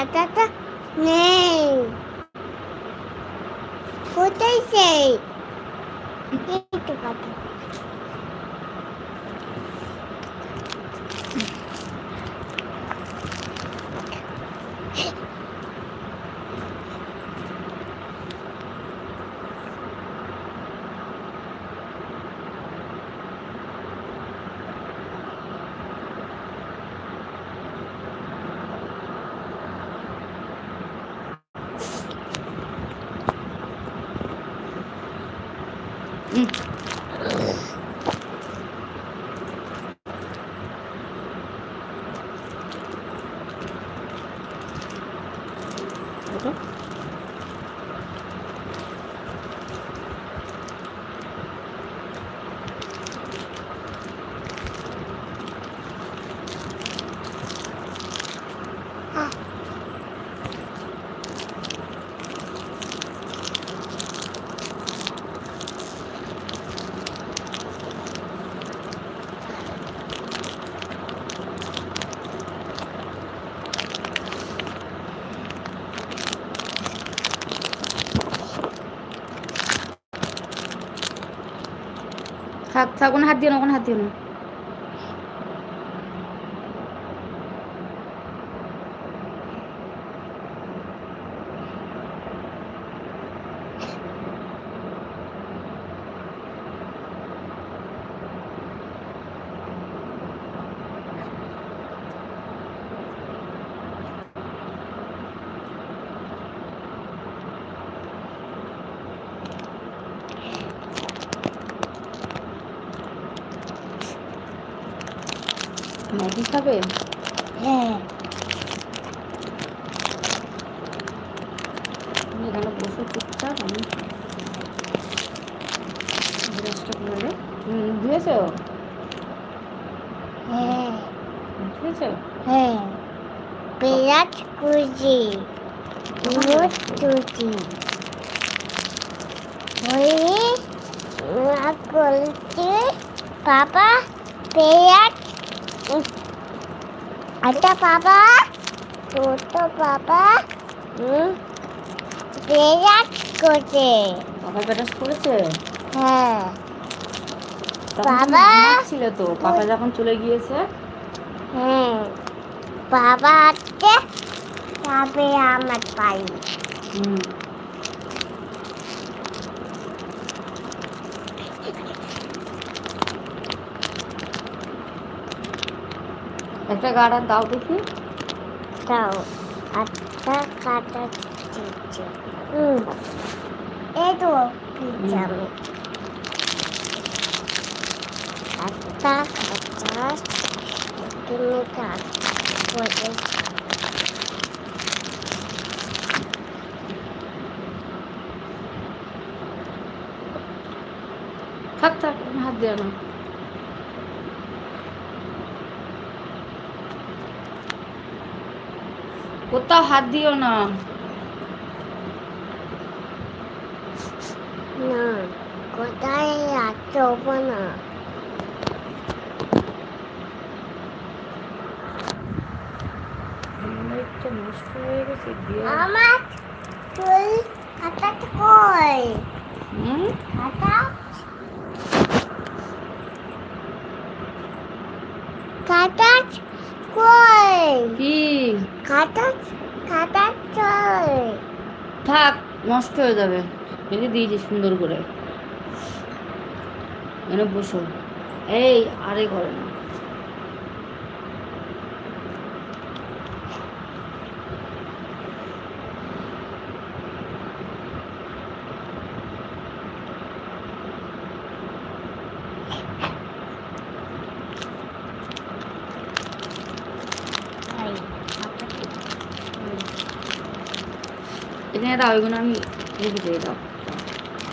কাটাটা নেই কোথায় সেই একটু কাটা ওটা থাক থাক ওখানে হাত দিও না ওখানে হাত দিও না। ম্যাগি খাবে? হ্যাঁ। তুমি এখানে বসে চুপচাপ আমি ব্রাশটা ধুয়েছো? হ্যাঁ। ধুয়েছো? হ্যাঁ। কুচি ওই বলছি বাবা বিরাট আচ্ছা বাবা। ছোট বাবা। হুম। বিরাট করছে? পাপা ব্রাশ করেছে হ্যাঁ। বাবা! ছিল তো পাপা যখন চলে গিয়েছে। হ্যাঁ। বাবা আছে তবে আমার পাই হুম। একটা গাড়া দাও দেখি। দাও। আটটা কাটা দিচ্ছে এই তো পিজামে আটটা কাটা তুমি কাট করে থাক থাক হাত দিও না। কোথাও হাত দিও না। না কোথায় আসব না। নষ্ট হয়ে গেছে আমার চুল কাটাতে কই? হুম? কাটা কাটা কই কি কাটা খাতা চল থাক, নষ্ট হয়ে যাবে। রেখে দিয়েছি সুন্দর করে। এনে বসো। এই, আরে করে না এই, এখানে দাও এগুলো আমি রেখে দিয়ে দাও।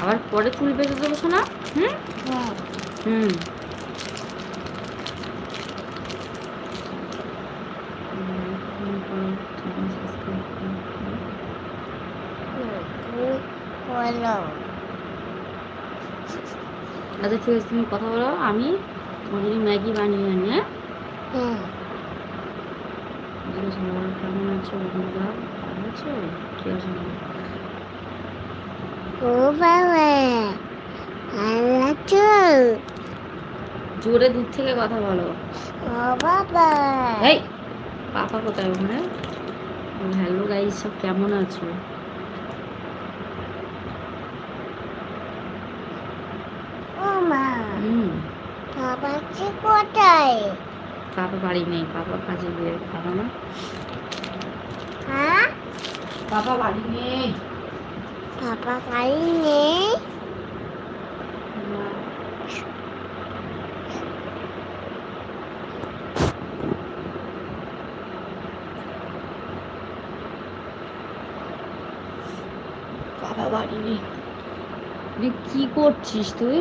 আবার পরে চুল বেঁধে দেবো শোনা হুম? হ্যাঁ। হুম। আচ্ছা ঠিক আছে তুমি কথা বলো। আমি তোমার ম্যাগি বানিয়ে আনি হ্যাঁ? কেমন আছো বন্ধুরা ও বাবা আছো জোরে দূর থেকে কথা বলো। এই, পাপা কোথায় ওখানে? হ্যালো সব কেমন আছো? ও পাপা বাড়ি নেই, পাপা কাজে গিয়ে ভালো না? হ্যাঁ? পাপা বাড়ি নেই বাবা বাড়ি নেই বাবা বাড়ি নেই কি করছিস তুই?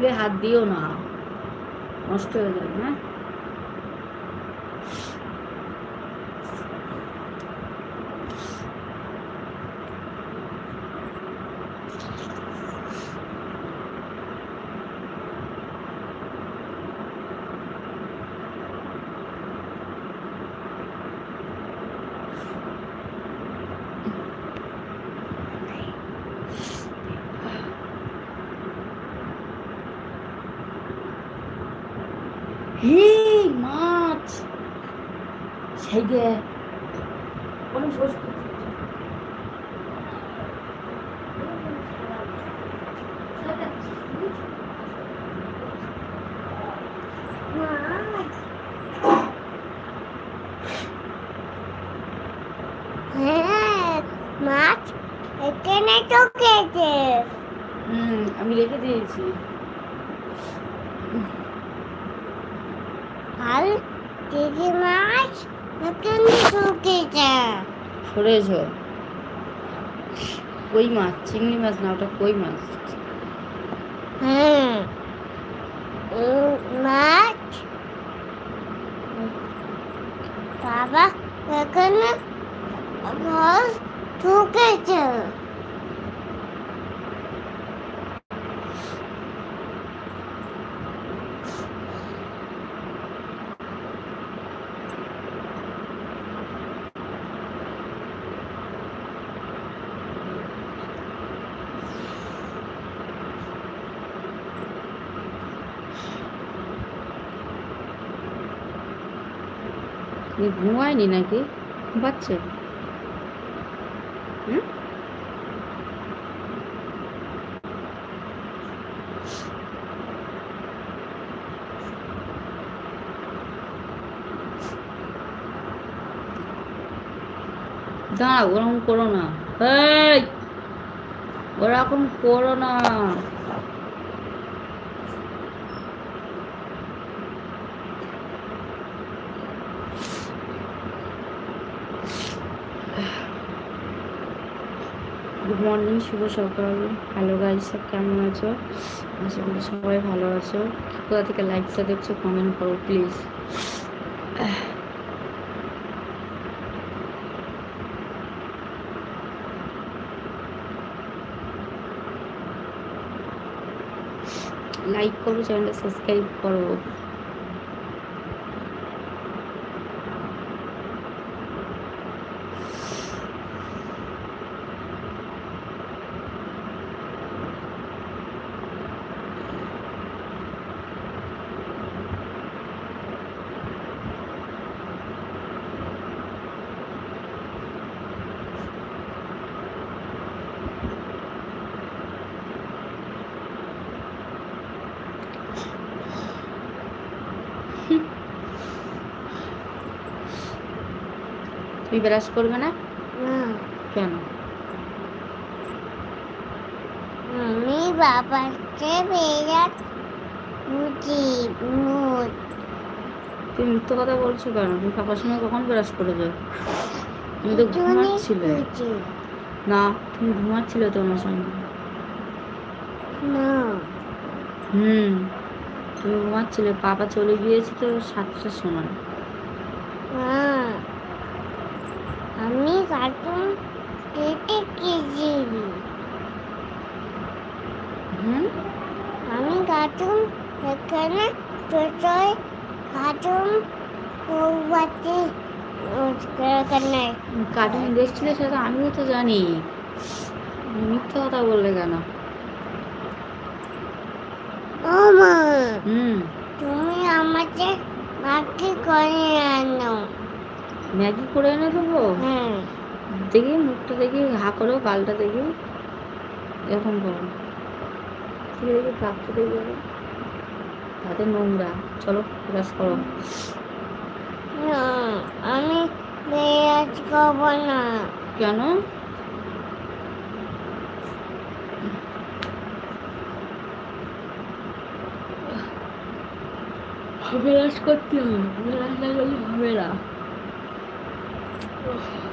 চুলে হাত দিও না। নষ্ট হয়ে যাবে হ্যাঁ হে মাছ যে হ্যাঁ মাছ এখানে তো খেতে হুম আমি রেখে দিয়েছি আর দিদি মাছ শুকিয়েছে সরেছ? কই মাছ? চিংড়ি মাছ না, ওটা কই মাছ? হুম। মাছ? বাবা, এখানে ঘর ঢুকেছে। ঘুমায়নি নাকি? ঘুমাচ্ছে হুম? দাঁড়া ওরকম করো না। ওরকম করো না। মর্নিং শুভ সকাল। হ্যালো গাইজ সব কেমন আছো? আশা করি সবাই ভালো আছো। কোথা থেকে লাইকটা দেখছ কমেন্ট করো প্লিজ লাইক করো চ্যানেলটা সাবস্ক্রাইব করো। তুমি ব্রাশ করবে না? কেন? আমি বাবাকে বেরাত তুমি মিথ্যে কথা বলছো কেন? তুমি পাপার সঙ্গে কখন ব্রাশ করে যাও তুমি তো ঘুমাচ্ছিলে। না তুমি ঘুমাচ্ছিলে তো আমার সঙ্গে। না। হুম তুমি ঘুমাচ্ছিলে। পাপা চলে গিয়েছে তো সাতটার সময়। না আমি কার্টুন কেটে হুম? আমি কার্টুন এখানে ছোটই কার্টুন কৌবাতে এখানে কার্টুন দেখছিলে সেটা আমিও তো জানি। মিথ্যে কথা বললে কেন? ও মা হুম। তুমি আমাকে বাকি করে আনো। ম্যাগি করে এনে দেবো? দেখি মুখটা দেখি হা করো গালটা দেখি। এরকম করো। দেখি দেখি তাতে নোংরা। চলো ব্রাশ করো। আমি করব না। কেন? ব্রাশ করতে হবে। ব্রাশ না করলে হবে না। Gracias.